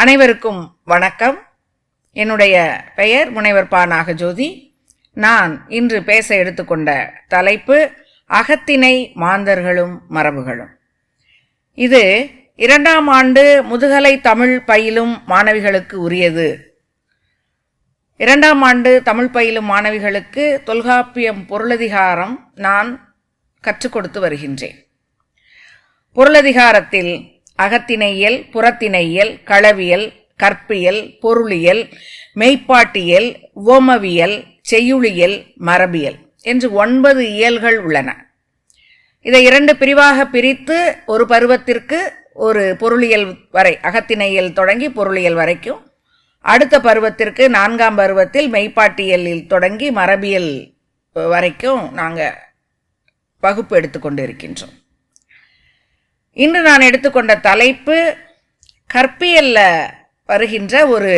அனைவருக்கும் வணக்கம். என்னுடைய பெயர் முனைவர் பா நாகஜோதி. நான் இன்று பேச எடுத்துக்கொண்ட தலைப்பு அகத்திணை மாந்தர்களும் மரபுகளும். இது இரண்டாம் ஆண்டு முதுகலை தமிழ் பயிலும் மாணவிகளுக்கு உரியது. இரண்டாம் ஆண்டு தமிழ் பயிலும் மாணவிகளுக்கு தொல்காப்பியம் பொருளதிகாரம் நான் கற்றுக் கொடுத்து வருகின்றேன். பொருளதிகாரத்தில் அகத்திணையியல் புறத்தினையல் களவியல் கற்பியல் பொருளியல் மெய்ப்பாட்டியல் ஓமவியல் செய்யுளியல் மரபியல் என்று ஒன்பது இயல்கள் உள்ளன. இதை இரண்டு பிரிவாக பிரித்து ஒரு பருவத்திற்கு ஒரு பொருளியல் வரை அகத்திணையியல் தொடங்கி பொருளியல் வரைக்கும் அடுத்த பருவத்திற்கு நான்காம் பருவத்தில் மெய்ப்பாட்டியலில் தொடங்கி மரபியல் வரைக்கும் நாங்கள் வகுப்பு எடுத்துக்கொண்டு இருக்கின்றோம் இன்று நான் எடுத்துக்கொண்ட தலைப்பு கற்பியல்ல வருகின்ற ஒரு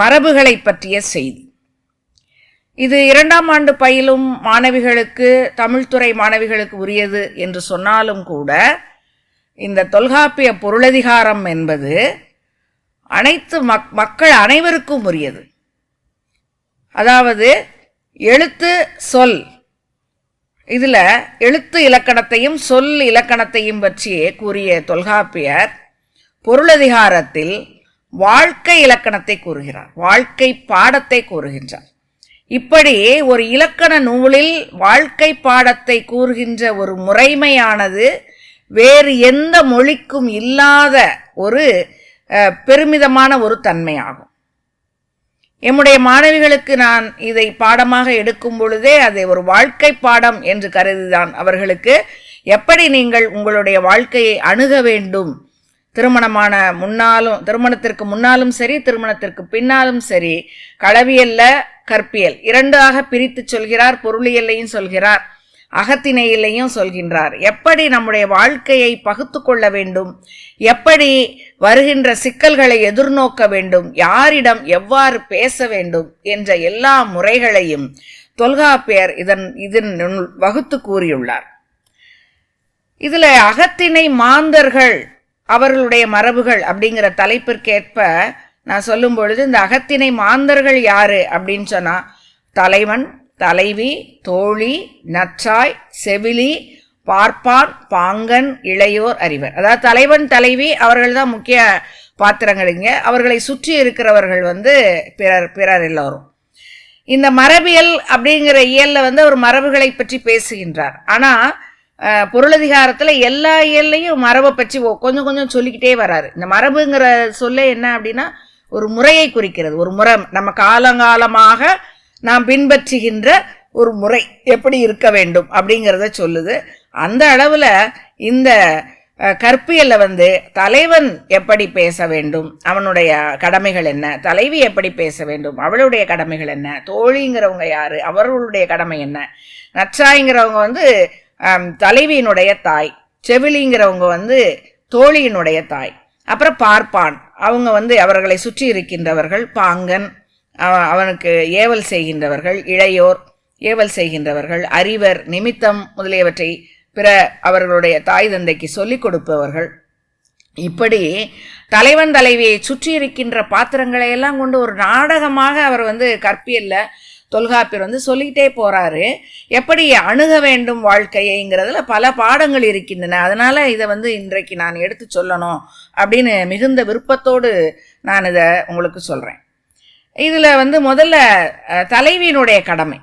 மரபுகளை பற்றிய செய்தி. இது இரண்டாம் ஆண்டு பயிலும் மாணவிகளுக்கு தமிழ்துறை மாணவிகளுக்கு உரியது என்று சொன்னாலும் கூட இந்த தொல்காப்பிய பொருளதிகாரம் என்பது அனைத்து மக் மக்கள் அனைவருக்கும் உரியது. அதாவது எழுத்து சொல் இதில் எழுத்து இலக்கணத்தையும் சொல் இலக்கணத்தையும் பற்றியே கூறிய தொல்காப்பியர் பொருளதிகாரத்தில் வாழ்க்கை இலக்கணத்தை கூறுகிறார். வாழ்க்கை பாடத்தை கூறுகின்றார். இப்படி ஒரு இலக்கண நூலில் வாழ்க்கை பாடத்தை கூறுகின்ற ஒரு முறைமையானது வேறு எந்த மொழிக்கும் இல்லாத ஒரு பெருமிதமான ஒரு தன்மையாகும். என்னுடைய மாணவிகளுக்கு நான் இதை பாடமாக எடுக்கும் பொழுதே அதை ஒரு வாழ்க்கை பாடம் என்று கருதிதான் அவர்களுக்கு. எப்படி நீங்கள் உங்களுடைய வாழ்க்கையை அணுக வேண்டும்? திருமணமான முன்னாலும் திருமணத்திற்கு முன்னாலும் சரி திருமணத்திற்கு பின்னாலும் சரி களவியல்ல கற்பியல். இரண்டாக பிரித்து சொல்கிறார் பொருளியல்லையும் சொல்கிறார். அகத்தினையிலையும் சொல்கின்றார். எப்படி நம்முடைய வாழ்க்கையை பகுத்து கொள்ள வேண்டும்? எப்படி வருகின்ற சிக்கல்களை எதிர்நோக்க வேண்டும்? யாரிடம் எவ்வாறு பேச வேண்டும்? என்ற எல்லா முறைகளையும் தொல்காப்பியர் இதன் இதன் வகுத்து கூறியுள்ளார். இதில் அகத்தினை மாந்தர்கள் அவர்களுடைய மரபுகள் அப்படிங்கிற தலைப்பிற்கேற்ப நான் சொல்லும் பொழுது இந்த அகத்தினை மாந்தர்கள் யாரு? அப்படின்னு சொன்னா தலைவன் தலைவி தோழி நற்றாய் செவிலி பார்ப்பான் பாங்கன் இளையோர் அறிவர். அதாவது தலைவன் தலைவி அவர்கள் தான் முக்கிய பாத்திரங்களுங்க அவர்களை சுற்றி இருக்கிறவர்கள் வந்து பிறர் பிறர் எல்லோரும். இந்த மரபியல் அப்படிங்கிற இயலில் வந்து அவர் மரபுகளை பற்றி பேசுகின்றார். ஆனால் பொருளதிகாரத்தில் எல்லா இயல்லையும் மரபை பற்றி கொஞ்சம் கொஞ்சம் சொல்லிக்கிட்டே வராரு. இந்த மரபுங்கிற சொல்ல என்ன அப்படின்னா ஒரு முறையை குறிக்கிறது. ஒரு முறை நம்ம காலங்காலமாக நாம் பின்பற்றுகின்ற ஒரு முறை எப்படி இருக்க வேண்டும் அப்படிங்கிறத சொல்லுது. அந்த அளவில் இந்த கற்பியலில் வந்து தலைவன் எப்படி பேச வேண்டும்? அவனுடைய கடமைகள் என்ன? தலைவி எப்படி பேச வேண்டும்? அவளுடைய கடமைகள் என்ன? தோழிங்கிறவங்க யார்? அவர்களுடைய கடமை என்ன? நச்சாய்ங்கிறவங்க வந்து தலைவியினுடைய தாய். செவிலிங்கிறவங்க வந்து தோழியினுடைய தாய். அப்புறம் பார்ப்பான். அவங்க வந்து அவர்களை சுற்றி இருக்கின்றவர்கள். பாங்கன் அவனுக்கு ஏவல் செய்கின்றவர்கள் இளையோர் ஏவல் செய்கின்றவர்கள் அறிவர் நிமித்தம் முதலியவற்றை பிற அவர்களுடைய தாய் தந்தைக்கு சொல்லிக் கொடுப்பவர்கள். இப்படி தலைவன் தலைவியை சுற்றி இருக்கின்ற பாத்திரங்களை எல்லாம் கொண்டு ஒரு நாடகமாக அவர் வந்து கற்பியல்ல தொல்காப்பியர் வந்து சொல்லிக்கிட்டே போறாரு. எப்படி அணுக வேண்டும் வாழ்க்கையைங்கிறதுல பல பாடங்கள் இருக்கின்றன. அதனால இதை வந்து இன்றைக்கு நான் எடுத்து சொல்லணும் அப்படின்னு மிகுந்த விருப்பத்தோடு நான் இதை உங்களுக்கு சொல்றேன். இதில் வந்து முதல்ல தலைவியினுடைய கடமை.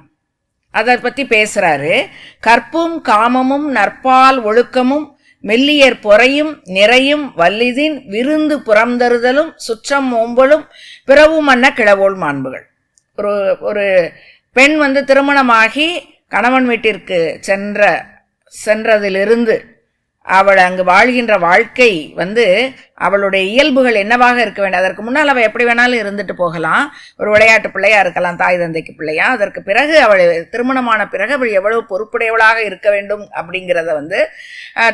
அதை பற்றி பேசுகிறாரு கற்பும் காமமும் நற்பால் ஒழுக்கமும் மெல்லியர் பொறையும் நிறையும் வல்லிதின் விருந்து புறந்தருதலும் சுற்றம் ஓம்பலும் பிறவும் அன்ன கிளவோல் மாண்புகள். ஒரு ஒரு பெண் வந்து திருமணமாகி கணவன் வீட்டிற்கு சென்ற சென்றதிலிருந்து அவள் அங்கு வாழ்கின்ற வாழ்க்கை வந்து அவளுடைய இயல்புகள் என்னவாக இருக்க வேண்டும்? அதற்கு முன்னால் அவள் எப்படி வேணாலும் இருந்துட்டு போகலாம். ஒரு விளையாட்டு பிள்ளையாக இருக்கலாம் தாய் தந்தைக்கு பிள்ளையா. அதற்கு பிறகு அவள் திருமணமான பிறகு அவள் எவ்வளவு பொறுப்புடையவளாக இருக்க வேண்டும் அப்படிங்கிறத வந்து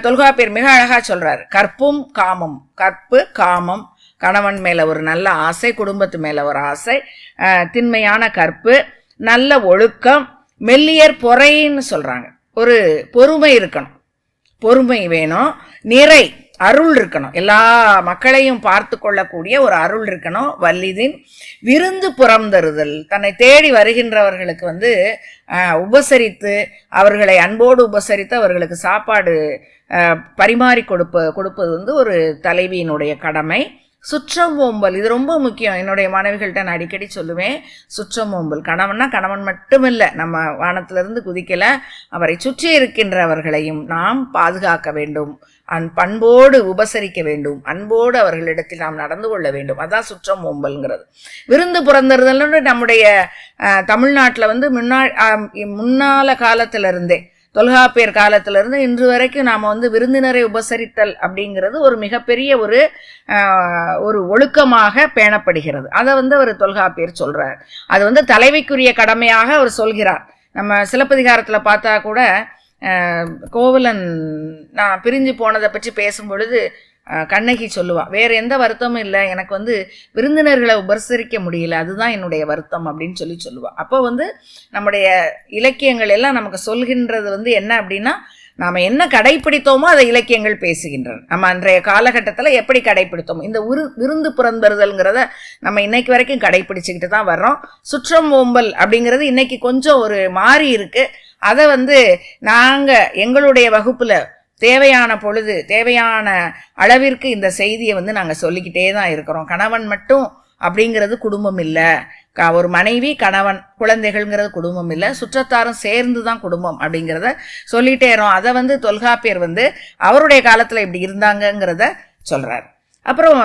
தொல்காப்பியர் மிக அழகாக சொல்கிறார் கற்பும் காமம். கற்பு காமம். கணவன் மேலே ஒரு நல்ல ஆசை குடும்பத்து மேலே ஒரு ஆசை. திண்மையான கற்பு நல்ல ஒழுக்கம் மெல்லியர் பொறைன்னு சொல்கிறாங்க ஒரு பொறுமை இருக்கணும். பொறுமை வேணும். நிறை அருள் இருக்கணும். எல்லா மக்களையும் பார்த்து கொள்ளக்கூடிய ஒரு அருள் இருக்கணும். வல்லிதின் விருந்து புறம் தருதல் தன்னை தேடி வருகின்றவர்களுக்கு வந்து உபசரித்து அவர்களை அன்போடு உபசரித்து அவர்களுக்கு சாப்பாடு பரிமாறி கொடுப்ப கொடுப்பது வந்து ஒரு தலைவியினுடைய கடமை. சுற்றம் ஓம்பல். இது ரொம்ப முக்கியம். என்னுடைய மாணவிகள்கிட்ட நான் அடிக்கடி சொல்லுவேன் சுற்றம் ஓம்பல். கணவன்னா கணவன் மட்டுமில்லை நம்ம வானத்திலிருந்து குதிக்கல அவரை சுற்றி இருக்கின்றவர்களையும் நாம் பாதுகாக்க வேண்டும். அன் பண்போடு உபசரிக்க வேண்டும். அன்போடு அவர்களிடத்தில் நாம் நடந்து கொள்ள வேண்டும். அதான் சுற்றம் ஓம்பல்ங்கிறது. விருந்து புறந்தறுதல்னு நம்முடைய தமிழ்நாட்டில் வந்து முன்னா முன்னால காலத்திலிருந்தே தொல்காப்பியர் காலத்திலிருந்து இன்று வரைக்கும் நாம் வந்து விருந்தினரை உபசரித்தல் அப்படிங்கிறது ஒரு மிகப்பெரிய ஒரு ஒரு ஒழுக்கமாக பேணப்படுகிறது. அதை வந்து அவர் தொல்காப்பியர் சொல்கிறார் அது வந்து தலைவிக்குரிய கடமையாக அவர் சொல்கிறார். நம்ம சிலப்பதிகாரத்தில் பார்த்தா கூட கோவலன் நான் பிரிஞ்சு போனதை பற்றி பேசும் பொழுது கண்ணகி சொல்லுவாள் வேறு எந்த வருத்தமும் இல்லை எனக்கு வந்து விருந்தினர்களை உபசரிக்க முடியல அதுதான் என்னுடைய வருத்தம் அப்படின்னு சொல்லி சொல்லுவாள் அப்போ வந்து நம்முடைய இலக்கியங்கள் எல்லாம் நமக்கு சொல்கின்றது வந்து என்ன அப்படின்னா நாம் என்ன கடைப்பிடித்தோமோ அதை இலக்கியங்கள் பேசுகின்றன. நம்ம அன்றைய காலகட்டத்தில் எப்படி கடைப்பிடித்தோம்? இந்த உரு விருந்து புறந்தருதல்ங்கிறத நம்ம இன்னைக்கு வரைக்கும் கடைப்பிடிச்சிக்கிட்டு தான் வர்றோம். சுற்றம் ஓம்பல் அப்படிங்கிறது இன்னைக்கு கொஞ்சம் ஒரு மாறி இருக்குது அதை வந்து நாங்கள் எங்களுடைய வகுப்பில் தேவையான பொழுது தேவையான அளவிற்கு இந்த செய்தியை வந்து நாங்கள் சொல்லிக்கிட்டே தான் இருக்கிறோம். கணவன் மட்டும் அப்படிங்கிறது குடும்பம் இல்லை. க ஒரு மனைவி கணவன் குழந்தைகள்ங்கிறது குடும்பம் இல்லை. சுற்றத்தாரும் சேர்ந்து தான் குடும்பம் அப்படிங்கிறத சொல்லிட்டே இருக்கோம். அதை வந்து தொல்காப்பியர் வந்து அவருடைய காலத்தில் இப்படி இருந்தாங்கங்கிறத சொல்கிறார் அப்புறம்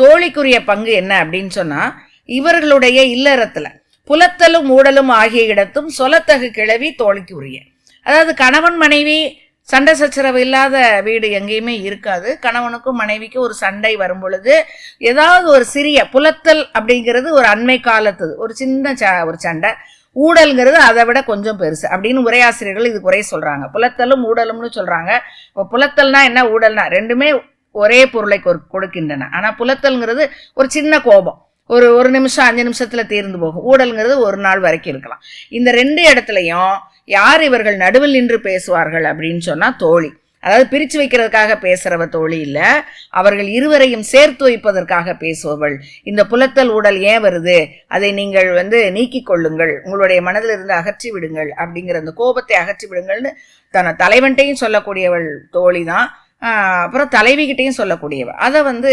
தோழிக்குரிய பங்கு என்ன அப்படின்னு சொன்னால் இவர்களுடைய இல்லறத்தில் புலத்தலும் ஊடலும் ஆகிய இடத்தும் சொலத்தகு கிளவி தோழிக்குரிய. அதாவது கணவன் மனைவி சண்டை சச்சரவு இல்லாத வீடு எங்கேயுமே இருக்காது. கணவனுக்கும் மனைவிக்கும் ஒரு சண்டை வரும் பொழுது ஏதாவது ஒரு சிறிய புலத்தல் அப்படிங்கிறது ஒரு அண்மை காலத்து ஒரு சின்ன ச ஒரு சண்டை. ஊடல்ங்கிறது அதை விட கொஞ்சம் பெருசு அப்படின்னு உரையாசிரியர்கள் இது குறை சொல்கிறாங்க புலத்தலும் ஊடலும்னு சொல்கிறாங்க இப்போ புலத்தல்னா என்ன? ஊடல்னா ரெண்டுமே ஒரே பொருளை கொ- கொடுக்கின்றன. ஆனால் புலத்தல்ங்கிறது ஒரு சின்ன கோபம். ஒரு ஒரு நிமிஷம் அஞ்சு நிமிஷத்தில் தீர்ந்து போகும். ஊடல்ங்கிறது ஒரு நாள் வரைக்கும் இருக்கலாம். இந்த ரெண்டு இடத்துலையும் யார் இவர்கள் நடுவில் நின்று பேசுவார்கள் அப்படின்னு சொன்னால் தோழி. அதாவது பிரித்து வைக்கிறதுக்காக பேசுகிறவ தோழி இல்லை. அவர்கள் இருவரையும் சேர்த்து வைப்பதற்காக பேசுபவள். இந்த புலத்தல் உடல் ஏன் வருது? அதை நீங்கள் வந்து நீக்கிக் கொள்ளுங்கள். உங்களுடைய மனதில் இருந்து அகற்றி விடுங்கள் அப்படிங்கிற அந்த கோபத்தை அகற்றி விடுங்கள்னு தன தலைவன்ட்டையும் சொல்லக்கூடியவள் தோழி தான். அப்புறம் தலைவிகிட்டையும் சொல்லக்கூடியவ. அதை வந்து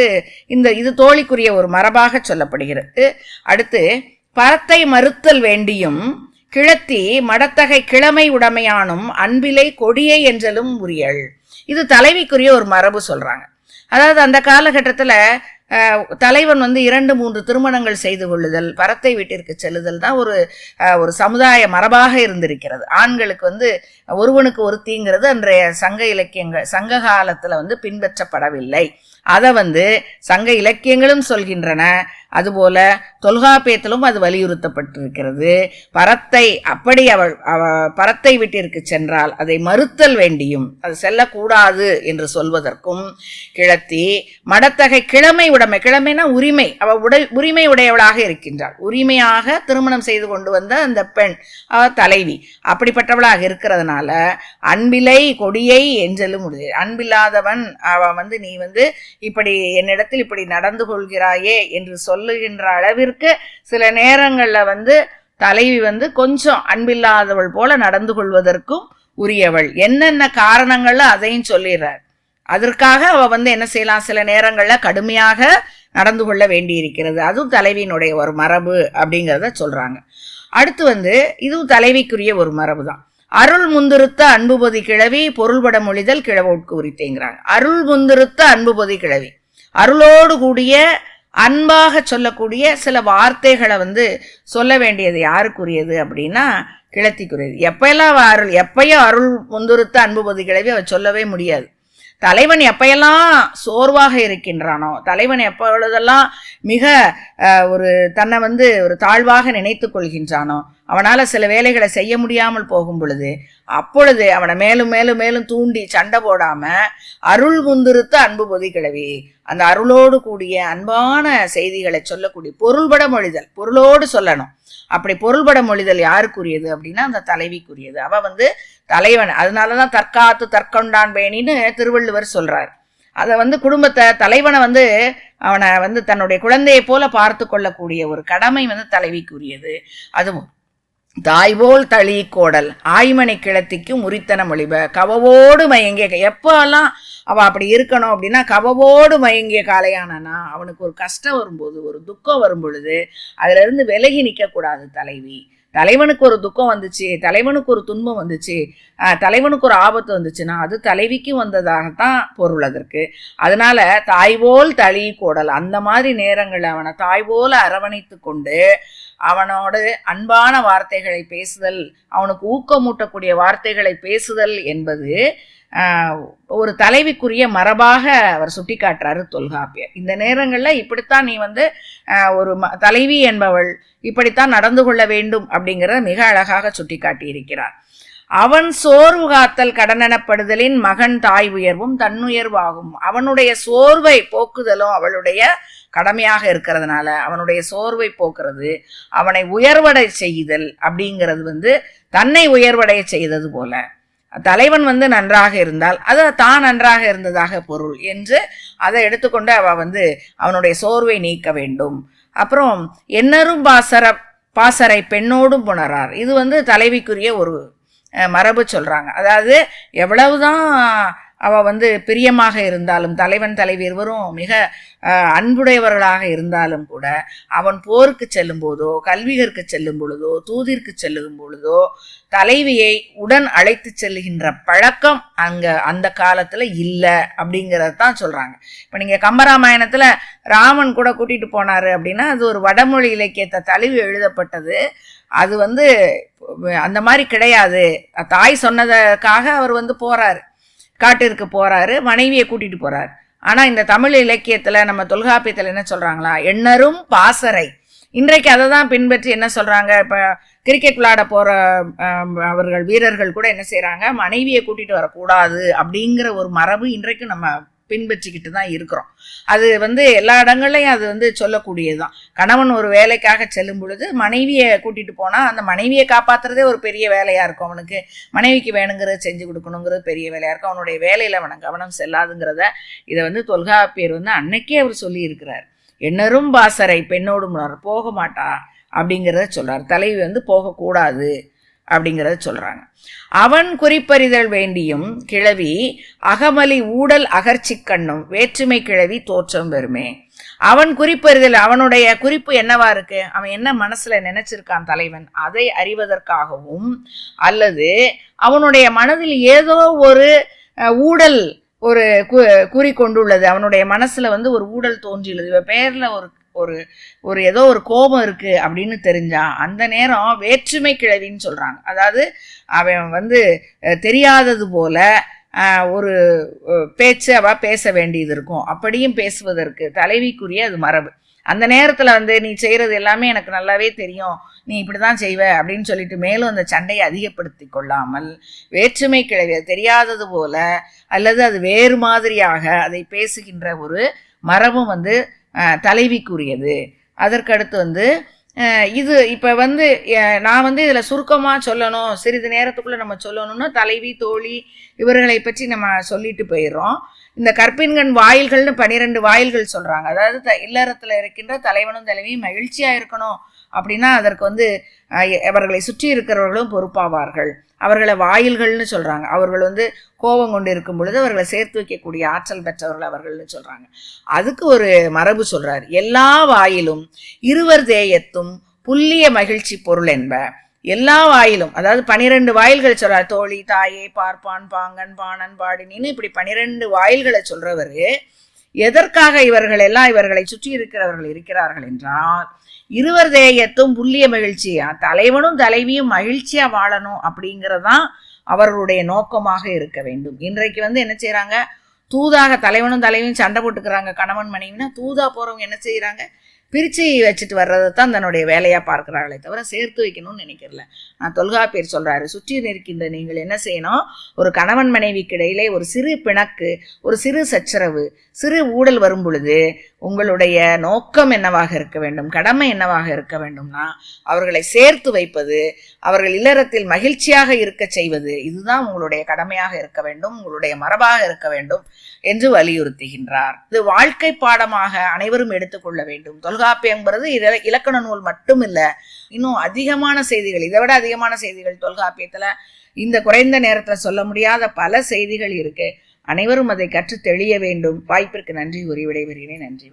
இந்த இது தோழிக்குரிய ஒரு மரபாக சொல்லப்படுகிறது. அடுத்து பரத்தை மறுத்தல் வேண்டியும் கிழத்தி மடத்தகை கிழமை உடைமையானும் அன்பிலை கொடியை என்றலும் உரியள். இது தலைவிக்குரிய ஒரு மரபு சொல்கிறாங்க அதாவது அந்த காலகட்டத்தில் தலைவன் வந்து இரண்டு மூன்று திருமணங்கள் செய்து கொள்ளுதல் பரத்தை வீட்டிற்கு செல்லுதல் தான் ஒரு ஒரு சமுதாய மரபாக இருந்திருக்கிறது. ஆண்களுக்கு வந்து ஒருவனுக்கு ஒருத்திங்கிறது அன்றைய சங்க இலக்கியங்கள் சங்க காலத்தில் வந்து பின்பற்றப்படவில்லை. அதை வந்து சங்க இலக்கியங்களும் சொல்கின்றன. அதுபோல தொல்காப்பியத்திலும் அது வலியுறுத்தப்பட்டிருக்கிறது. பரத்தை அப்படி அவள் அவ பரத்தை வீட்டிற்கு சென்றால் அதை மறுத்தல் வேண்டியும் அது செல்லக்கூடாது என்று சொல்வதற்கும் கிழத்தி மடத்தகை கிழமை உடைமை கிழமைனா உரிமை அவ உடை உரிமை உடையவளாக இருக்கின்றாள். உரிமையாக திருமணம் செய்து கொண்டு வந்த அந்த பெண் அவ தலைவி அப்படிப்பட்டவளாக இருக்கிறதுனால அன்பிலை கொடியை என்றலும் உறுதி அன்பில்லாதவன் அவன் வந்து நீ வந்து இப்படி என்னிடத்தில் இப்படி நடந்து கொள்கிறாயே என்று சொல்லுகின்ற அளவிற்கு சில நேரங்களில் வந்து தலைவி வந்து கொஞ்சம் அன்பில்லாதவள் போல நடந்து கொள்வதற்கும் உரியவள். என்னென்ன காரணங்கள்ல அதையும் சொல்லிடுறார். அதற்காக அவ வந்து என்ன செய்யலாம்? சில நேரங்களில் கடுமையாக நடந்து கொள்ள வேண்டியிருக்கிறது. அதுவும் தலைவியினுடைய ஒரு மரபு அப்படிங்கிறத சொல்றாங்க. அடுத்து வந்து இதுவும் தலைவிக்குரிய ஒரு மரபு தான். அருள் முந்திருத்த அன்புபதி கிழவி பொருள்பட மொழிதல் கிழவோட்கு உரித்தேங்கிறாங்க. அருள் முந்திருத்த அன்புபதி கிழவி. அருளோடு கூடிய அன்பாக சொல்லக்கூடிய சில வார்த்தைகளை வந்து சொல்ல வேண்டியது யாருக்குரியது அப்படின்னா கிளத்திக்குரியது எப்பெல்லாம் அருள் எப்பயும் அருள் முந்துருத்த அன்பு கிழவி அவர் சொல்லவே முடியாது. தலைவன் எப்பையெல்லாம் சோர்வாக இருக்கின்றானோ தலைவன் எப்பொழுதெல்லாம் மிக ஒரு தன்னை வந்து ஒரு தாழ்வாக நினைத்து கொள்கின்றானோ அவனால் சில வேலைகளை செய்ய முடியாமல் போகும் பொழுது அப்பொழுது அவனை மேலும் மேலும் மேலும் தூண்டி சண்டை போடாமல் அருள் முந்திருத்த அன்பு பொதி கிழவி அந்த அருளோடு கூடிய அன்பான செய்திகளை சொல்லக்கூடிய பொருள்பட மொழிதல் பொருளோடு சொல்லணும். அப்படி பொருள்பட மொழிதல் யாருக்குரியது அப்படின்னா அந்த தலைவிக்குரியது அவள் வந்து தலைவன். அதனால தான் தற்காத்து தற்கொண்டான் பேணின்னு திருவள்ளுவர் சொல்கிறார் அதை வந்து குடும்பத்தை தலைவனை வந்து அவனை வந்து தன்னுடைய குழந்தையை போல பார்த்து கொள்ளக்கூடிய ஒரு கடமை வந்து தலைவிக்குரியது. அதுவும் தாய்போல் தளி கோடல் ஆய்மனை கிழத்திக்கு முறித்தன மொழிப கவவோடு மயங்கிய எப்போல்லாம் அவள் அப்படி இருக்கணும் அப்படின்னா கவவோடு மயங்கிய காளையானனா அவனுக்கு ஒரு கஷ்டம் வரும்போது ஒரு துக்கம் வரும் பொழுது அதுலேருந்து விலகி நிற்கக்கூடாது தலைவி. தலைவனுக்கு ஒரு துக்கம் வந்துச்சு தலைவனுக்கு ஒரு துன்பம் வந்துச்சு தலைவனுக்கு ஒரு ஆபத்து வந்துச்சுன்னா அது தலைவிக்கு வந்ததாகத்தான் பொருள் அதற்கு. அதனால தாய்போல் தளி கோடல் அந்த மாதிரி நேரங்களில் அவனை தாய்போல் அரவணைத்து கொண்டு அவனோடு அன்பான வார்த்தைகளை பேசுதல் அவனுக்கு ஊக்கமூட்டக்கூடிய வார்த்தைகளை பேசுதல் என்பது ஒரு தலைவிக்குரிய மரபாக அவர் சுட்டி காட்டுறாரு தொல்காப்பியர். இந்த நேரங்களில் இப்படித்தான் நீ வந்து ஒரு ம- தலைவி என்பவள் இப்படித்தான் நடந்து கொள்ள வேண்டும் அப்படிங்கிறத மிக அழகாக சுட்டிக்காட்டி காட்டியிருக்கிறார் அவன் சோர்வு காத்தல் கடனெனப்படுதலின் மகன் தாய் உயர்வும் தன்னுயர்வாகும் அவனுடைய சோர்வை போக்குதலும் அவளுடைய கடமையாக இருக்கிறதுனால அவனுடைய சோர்வை போக்குறது அவனை உயர்வடை செய்தல் அப்படிங்கிறது வந்து தன்னை உயர்வடைய செய்தது போல. தலைவன் வந்து நன்றாக இருந்தால் அது தான் நன்றாக இருந்ததாக பொருள் என்று அதை எடுத்துக்கொண்டு அவ வந்து அவனுடைய சோர்வை நீக்க வேண்டும். அப்புறம் என்னரும் பாசர பாசரை பெண்ணோடும் புணரார் இது வந்து தலைவிக்குரிய ஒரு மரபு சொல்கிறாங்க அதாவது எவ்வளவுதான் அவள் வந்து பிரியமாக இருந்தாலும் தலைவன் தலைவி இருவரும் மிக அன்புடையவர்களாக இருந்தாலும் கூட அவன் போருக்கு செல்லும் போதோ கல்விகருக்கு செல்லும் பொழுதோ தூதிற்கு செல்லும் பொழுதோ தலைவியை உடன் அழைத்து செல்கின்ற பழக்கம் அங்கே அந்த காலத்தில் இல்லை அப்படிங்கிறது தான் சொல்கிறாங்க இப்போ நீங்கள் கம்பராமாயணத்தில் ராமன் கூட கூட்டிகிட்டு போனாரு அப்படின்னா அது ஒரு வடமொழி இலக்கியத்தை தழுவி எழுதப்பட்டது. அது வந்து அந்த மாதிரி கிடையாது. தாய் சொன்னதற்காக அவர் வந்து போகிறாரு காட்டிற்கு போகிறாரு மனைவியை கூட்டிட்டு போகிறாரு ஆனால் இந்த தமிழ் இலக்கியத்தில் நம்ம தொல்காப்பியத்தில் என்ன சொல்கிறாங்களா எண்ணரும் பாசறை. இன்றைக்கு அதை தான் பின்பற்றி என்ன சொல்கிறாங்க இப்போ கிரிக்கெட் விளையாட போகிற அவர்கள் வீரர்கள் கூட என்ன செய்கிறாங்க மனைவியை கூட்டிகிட்டு வரக்கூடாது அப்படிங்கிற ஒரு மரபு இன்றைக்கும் நம்ம பின்பற்றிக்கிட்டு தான் இருக்கிறோம். அது வந்து எல்லா இடங்கள்லையும் அது வந்து சொல்லக்கூடியது தான் கணவன் ஒரு வேலைக்காக செல்லும் பொழுது மனைவியை கூட்டிகிட்டு போனால் அந்த மனைவியை காப்பாத்துறதே ஒரு பெரிய வேலையாக இருக்கும். அவனுக்கு மனைவிக்கு வேணுங்கிறத செஞ்சு கொடுக்கணுங்கிறது பெரிய வேலையாக இருக்கும். அவனுடைய வேலையில் அவன கவனம் செல்லாதுங்கிறத இதை வந்து தொல்காப்பியர் வந்து அன்னைக்கே அவர் சொல்லியிருக்கிறார். என்னரும் பாசரை பெண்ணோடு போக மாட்டா அப்படிங்கிறத சொல்கிறார் தலைவி வந்து போகக்கூடாது. அப்படிங்கிறத சொல்கிறாங்க அவன் குறிப்பறிதல் வேண்டியும் கிழவி அகமலி ஊடல் அகர்ச்சி கண்ணும் வேற்றுமை கிழவி தோற்றம் பெருமே அவன் குறிப்பறிதல் அவனுடைய குறிப்பு என்னவா இருக்கு? அவன் என்ன மனசுல நினைச்சிருக்கான் தலைவன்? அதை அறிவதற்காகவும் அல்லது அவனுடைய மனதில் ஏதோ ஒரு ஊடல் ஒரு கு- குறி கொண்டுள்ளது. அவனுடைய மனசுல வந்து ஒரு ஊடல் தோன்றியுள்ளது. இவ பேர்ல ஒரு ஒரு ஒரு ஏதோ ஒரு கோபம் இருக்குது அப்படின்னு தெரிஞ்சா அந்த நேரம் வேற்றுமை கிழவின்னு சொல்கிறாங்க அதாவது அவன் வந்து தெரியாதது போல ஒரு பேச்சு அவ பேச வேண்டியது இருக்கும். அப்படியும் பேசுவதற்கு தலைவிக்குரிய அது மரபு. அந்த நேரத்தில் வந்து நீ செய்கிறது எல்லாமே எனக்கு நல்லாவே தெரியும். நீ இப்படி தான் செய்வ. அப்படின்னு சொல்லிட்டு மேலும் அந்த சண்டையை அதிகப்படுத்தி கொள்ளாமல் வேற்றுமை கிழவி அது தெரியாதது போல அல்லது அது வேறு மாதிரியாக அதை பேசுகின்ற ஒரு மரபும் வந்து தலைவிக்குரியது. அதற்கடுத்து வந்து இது இப்போ வந்து நான் வந்து இதில் சுருக்கமாக சொல்லணும். சிறிது நேரத்துக்குள்ளே நம்ம சொல்லணும்னா தலைவி தோழி இவர்களை பற்றி நம்ம சொல்லிட்டு போயிடுறோம். இந்த கற்பின்கண் வாயில்கள்னு பன்னிரெண்டு வாயில்கள் சொல்கிறாங்க அதாவது த இல்லறத்தில் இருக்கின்ற தலைவனும் தலைவியும் மகிழ்ச்சியாக இருக்கணும் அப்படின்னா அதற்கு வந்து அவர்களை சுற்றி இருக்கிறவர்களும் பொறுப்பாவார்கள். அவர்களை வாயில்கள்னு சொல்கிறாங்க அவர்கள் வந்து கோபம் கொண்டு இருக்கும் பொழுது அவர்களை சேர்த்து வைக்கக்கூடிய ஆற்றல் பெற்றவர்கள் அவர்கள்னு சொல்கிறாங்க அதுக்கு ஒரு மரபு சொல்கிறார் எல்லா வாயிலும் இருவர் தேயத்தும் புல்லிய மகிழ்ச்சி பொருள் என்ப எல்லா வாயிலும் அதாவது பனிரெண்டு வாயில்கள் சொல்கிறார் தோழி தாயே பார்ப்பான் பாங்கன் பாணன் பாடினின்னு இப்படி பனிரெண்டு வாயில்களை சொல்கிறவர் எதற்காக இவர்கள் எல்லாம் இவர்களை சுற்றி இருக்கிறவர்கள் இருக்கிறார்கள் என்றால் இருவர் தேயத்தும் புள்ளிய மகிழ்ச்சி தலைவனும் தலைவியும் மகிழ்ச்சியா வாழணும் அப்படிங்கிறதான் அவர்களுடைய நோக்கமாக இருக்க வேண்டும். இன்றைக்கு வந்து என்ன செய்யறாங்க தூதாக தலைவனும் தலைவியும் சண்டை போட்டுக்கிறாங்க கணவன் மனைவினா தூதா போறவங்க என்ன செய்யறாங்க பிரித்து வச்சுட்டு வர்றது தான் தன்னுடைய வேலையாக பார்க்குறாங்களே தவிர சேர்த்து வைக்கணும்னு நினைக்கிறல நான் தொல்காப்பியர் சொல்கிறாரு சுற்றி நிற்கின்ற நீங்கள் என்ன செய்யணும்? ஒரு கணவன் மனைவிக்கு இடையிலே ஒரு சிறு பிணக்கு ஒரு சிறு சச்சரவு சிறு ஊழல் வரும் பொழுது உங்களுடைய நோக்கம் என்னவாக இருக்க வேண்டும் கடமை என்னவாக இருக்க வேண்டும்னா அவர்களை சேர்த்து வைப்பது அவர்கள் இல்லறத்தில் மகிழ்ச்சியாக இருக்க செய்வது இதுதான் உங்களுடைய கடமையாக இருக்க வேண்டும் உங்களுடைய மரபாக இருக்க வேண்டும் என்று வலியுறுத்துகின்றார். இது வாழ்க்கை பாடமாக அனைவரும் எடுத்துக்கொள்ள வேண்டும். தொல்காப்பியங்கிறது இலக்கண நூல் மட்டும் இல்லை இன்னும் அதிகமான செய்திகள் இதை விட அதிகமான செய்திகள் தொல்காப்பியத்தில் இந்த குறைந்த நேரத்தில் சொல்ல முடியாத பல செய்திகள் இருக்குது அனைவரும் அதை கற்று தெளிய வேண்டும். வாய்ப்பிற்கு நன்றி கூறி விடைபெறுகிறேன். நன்றி